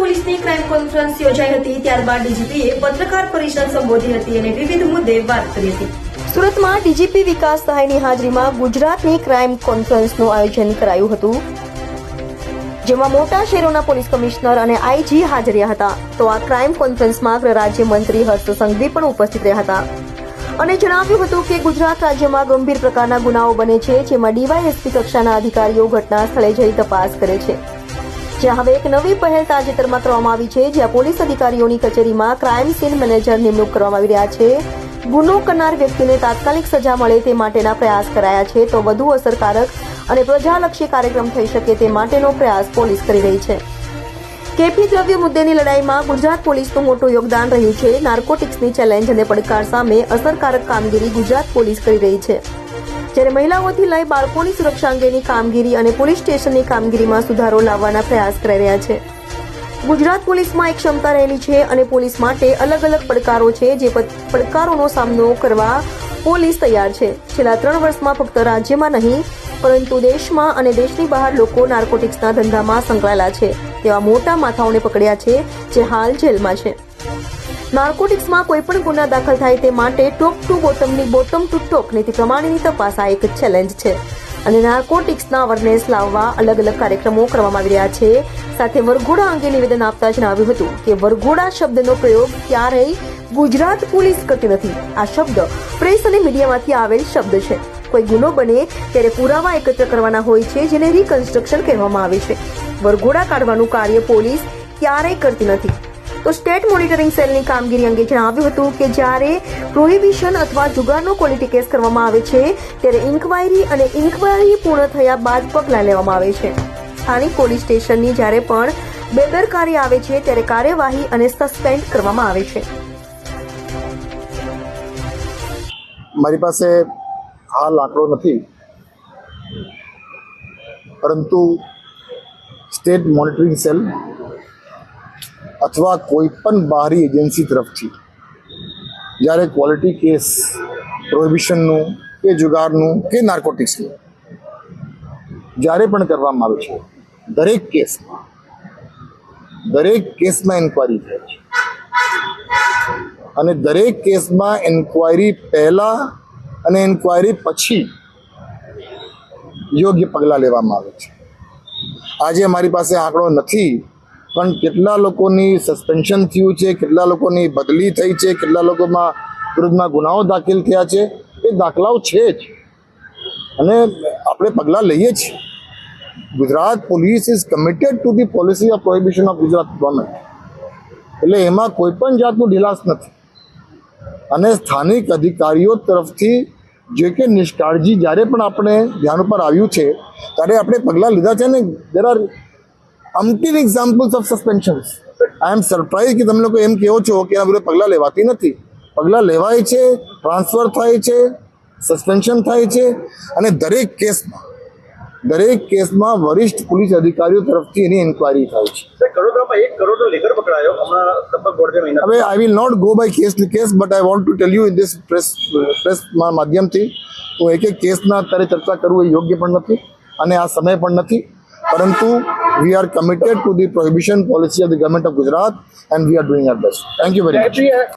પોલીસની crime conference યોજાઈ હતી, ત્યારબાદ ડીજીપીએ પત્રકાર પરિષદ સંબોધી હતી અને વિવિધ મુદ્દે વાત કરી હતી. સુરતમાં ડીજીપી વિકાસ સહાયની હાજરીમાં ગુજરાતની ક્રાઇમ કોન્ફરન્સનું આયોજન કરાયું હતું. જેમાં મોટા શહેરોના પોલીસ કમિશનર અને આઈજી હાજર હતા. તો આ ક્રાઇમ કોન્ફરન્સમાં ગૃહ રાજ્યમંત્રી હર્ષ સંઘવી પણ ઉપસ્થિત રહ્યા હતા. અને જણાવ્યું હતું કે ગુજરાત રાજ્યમાં ગંભીર પ્રકારના ગુનાઓ બને છે, જેમાં ડીવાયએસપી કક્ષાના અધિકારીઓ ઘટના સ્થળે જઈ તપાસ કરે છે. જ્યાં હવે એક નવી પહેલ તાજેતરમાં કરવામાં આવી છે, જ્યાં પોલીસ અધિકારીઓની કચેરીમાં ક્રાઇમ સીન મેનેજર નિમણૂક કરવામાં આવી રહ્યા છે. ગુનો કરનાર વ્યક્તિને તાત્કાલિક સજા મળે તે માટેના પ્રયાસ કરાયા છે, તો વધુ અસરકારક અને પ્રજાલક્ષી કાર્યક્રમ થઈ શકે તે માટેનો પ્રયાસ પોલીસ કરી રહી છે. કેફી દ્રવ્ય મુદ્દેની લડાઈમાં ગુજરાત પોલીસનું મોટું યોગદાન રહ્યું છે. નાર્કોટિક્સની ચેલેન્જ અને પડકાર સામે અસરકારક કામગીરી ગુજરાત પોલીસ કરી રહી છે. જ્યારે મહિલાઓથી લઈ બાળકોની સુરક્ષા અંગેની કામગીરી અને પોલીસ સ્ટેશનની કામગીરીમાં સુધારો લાવવાના પ્રયાસ કરી રહ્યા છે. ગુજરાત પોલીસમાં એક ક્ષમતા રહેલી છે અને પોલીસ માટે અલગ અલગ પડકારો છે જે પડકારોનો સામનો કરવા પોલીસ તૈયાર છે. છેલ્લા ત્રણ વર્ષમાં ફક્ત રાજ્યમાં નહીં, પરંતુ દેશમાં અને દેશની બહાર લોકો નાર્કોટિક્સના ધંધામાં સંકળાયેલા છે. તેવા મોટા માથાઓને પકડ્યા છે જે હાલ જેલમાં છે. નાર્કોટિક્સમાં કોઈ પણ ગુના દાખલ થાય તે માટે ટોપ ટુ બોટમની બોટમ ટુ ટોપ નીતિ પ્રમાણેની તપાસ આ એક ચેલેન્જ છે. અને નાર્કોટિક્સના અવેરનેસ લાવવા અલગ અલગ કાર્યક્રમો કરવામાં આવી રહ્યા છે. સાથે વરઘોડા અંગે નિવેદન આપતા જણાવ્યું હતું કે વરઘોડા શબ્દનો પ્રયોગ ક્યારેય ગુજરાત પોલીસ કરતી નથી. આ શબ્દ પ્રેસ અને મીડિયામાંથી આવેલ શબ્દ છે. કોઈ ગુનો બને ત્યારે પુરાવા એકત્ર કરવાના હોય છે, જેને રિકન્સ્ટ્રક્શન કહેવામાં આવે છે. વરઘોડા કાઢવાનું કાર્ય પોલીસ ક્યારેય કરતી નથી. તો સ્ટેટ મોનિટરિંગ સેલની કામગીરી અંગે જણાવ્યું હતું કે જ્યારે પ્રોહિબિશન અથવા જુગારનો ક્વોલિટી કેસ કરવામાં આવે છે, ત્યારે ઇન્કવાયરી અને ઇન્કવાયરી પૂર્ણ થયા બાદ પગલાં લેવામાં આવે છે. સ્થાનિક પોલીસ સ્ટેશનની જ્યારે પણ બેદરકારી આવે છે, ત્યારે કાર્યવાહી અને સસ્પેન્ડ કરવામાં આવે છે. મારી પાસે હાલ આંકડો નથી. પરંતુ સ્ટેટ મોનિટરિંગ સેલ અથવા કોઈ પણ બહારી એજન્સી તરફથી, જ્યારે ક્વોલિટી કેસ, પ્રોહિબિશનનું કે જુગારનું કે નાર્કોટિક્સનું, જ્યારે પણ કરવામાં આવે છે, દરેક કેસમાં દરેક કેસમાં ઇન્કવાયરી થાય છે. અને દરેક કેસમાં એન્ક્વાયરી પહેલાં અને એન્ક્વાયરી પછી યોગ્ય પગલાં લેવામાં આવે છે. આજે અમારી પાસે આંકડો નથી પણ કેટલા લોકોની સસ્પેન્શન થયું છે, કેટલા લોકોની બદલી થઈ છે, કેટલા લોકોમાં વિરુદ્ધમાં ગુનાઓ દાખલ થયા છે, એ દાખલાઓ છે જ. અને આપણે પગલાં લઈએ છીએ. Gujarat police is committed to the policy of prohibition of Gujarat government એટલે એમાં કોઈ પણ જાતનું ઢીલાસ નથી. અને સ્થાનિક અધિકારીઓ તરફથી જે કે નિષ્કાળજી જ્યારે પણ આપણે ધ્યાન ઉપર આવ્યું છે, ત્યારે આપણે પગલાં લીધા છે ને? There are umpteen examples of suspensions I am surprised કે તમે લોકો એમ કહો છો કે એના વિરુદ્ધ પગલાં લેવાતી નથી. પગલાં લેવાય છે ટ્રાન્સફર થાય છે સસ્પેન્શન થાય છે અને દરેક કેસમાં દરેક કેસમાં વરિષ્ઠ પોલીસ અધિકારીઓ તરફથી એની ઇન્કવાયરી થાય છે. હવે I will not go by case case but I want to tell you in this press press માધ્યમથી હું એક એક કેસના અત્યારે ચર્ચા કરવું એ યોગ્ય પણ નથી અને આ સમય પણ નથી પરંતુ We are committed to the prohibition policy of the government of Gujarat and we are doing our best. Thank you very much.